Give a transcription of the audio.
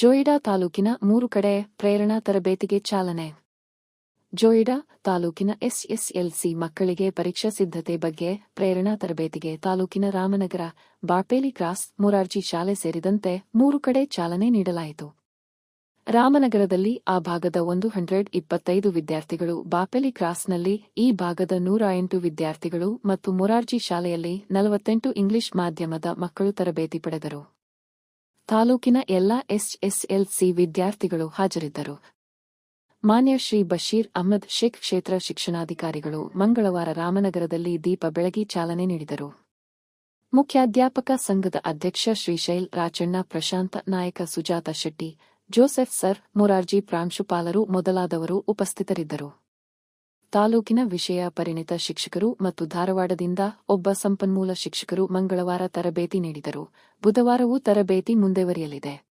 ಜೋಯಿಡಾ ತಾಲೂಕಿನ ಮೂರು ಕಡೆ ಪ್ರೇರಣಾ ತರಬೇತಿಗೆ ಚಾಲನೆ. ಜೋಯಿಡಾ ತಾಲೂಕಿನ ಎಸ್ಎಸ್ಎಲ್ಸಿ ಮಕ್ಕಳಿಗೆ ಪರೀಕ್ಷಾ ಸಿದ್ಧತೆ ಬಗ್ಗೆ ಪ್ರೇರಣಾ ತರಬೇತಿಗೆ ತಾಲೂಕಿನ ರಾಮನಗರ, ಬಾಪೇಲಿ ಕ್ರಾಸ್ ಮೊರಾರ್ಜಿ ಶಾಲೆ ಸೇರಿದಂತೆ ಮೂರು ಕಡೆ ಚಾಲನೆ ನೀಡಲಾಯಿತು. ರಾಮನಗರದಲ್ಲಿ ಆ ಭಾಗದ ಒಂದು ಹಂಡ್ರೆಡ್ ಇಪ್ಪತ್ತೈದು ವಿದ್ಯಾರ್ಥಿಗಳು ಬಾಪೆಲಿ ಕ್ರಾಸ್ನಲ್ಲಿ, ಈ ಭಾಗದ ನೂರ ಎಂಟು ವಿದ್ಯಾರ್ಥಿಗಳು ಮತ್ತು ಮೊರಾರ್ಜಿ ಶಾಲೆಯಲ್ಲಿ ನಲವತ್ತೆಂಟು ಇಂಗ್ಲಿಷ್ ಮಾಧ್ಯಮದ ಮಕ್ಕಳು ತರಬೇತಿ ಪಡೆದರು. ತಾಲೂಕಿನ ಎಲ್ಲಾ ಎಸ್ಎಸ್ಎಲ್ಸಿ ವಿದ್ಯಾರ್ಥಿಗಳು ಹಾಜರಿದ್ದರು. ಮಾನ್ಯ ಶ್ರೀ ಬಶೀರ್ ಅಹ್ಮದ್ ಶೇಖ್ ಕ್ಷೇತ್ರ ಶಿಕ್ಷಣಾಧಿಕಾರಿಗಳು ಮಂಗಳವಾರ ರಾಮನಗರದಲ್ಲಿ ದೀಪ ಬೆಳಗಿ ಚಾಲನೆ ನೀಡಿದರು. ಮುಖ್ಯಾಧ್ಯಾಪಕ ಸಂಘದ ಅಧ್ಯಕ್ಷ ಶ್ರೀಶೈಲ್ ರಾಚಣ್ಣ, ಪ್ರಶಾಂತ ನಾಯಕ ಸುಜಾತ ಶೆಟ್ಟಿ, ಜೋಸೆಫ್ ಸರ್, ಮೊರಾರ್ಜಿ ಪ್ರಾಂಶುಪಾಲರು ಮೊದಲಾದವರು ಉಪಸ್ಥಿತರಿದ್ದರು. ತಾಲೂಕಿನ ವಿಷಯ ಪರಿಣಿತ ಶಿಕ್ಷಕರು ಮತ್ತು ಧಾರವಾಡದಿಂದ ಒಬ್ಬ ಸಂಪನ್ಮೂಲ ಶಿಕ್ಷಕರು ಮಂಗಳವಾರ ತರಬೇತಿ ನೀಡಿದರು. ಬುಧವಾರವೂ ತರಬೇತಿ ಮುಂದುವರಿಯಲಿದೆ.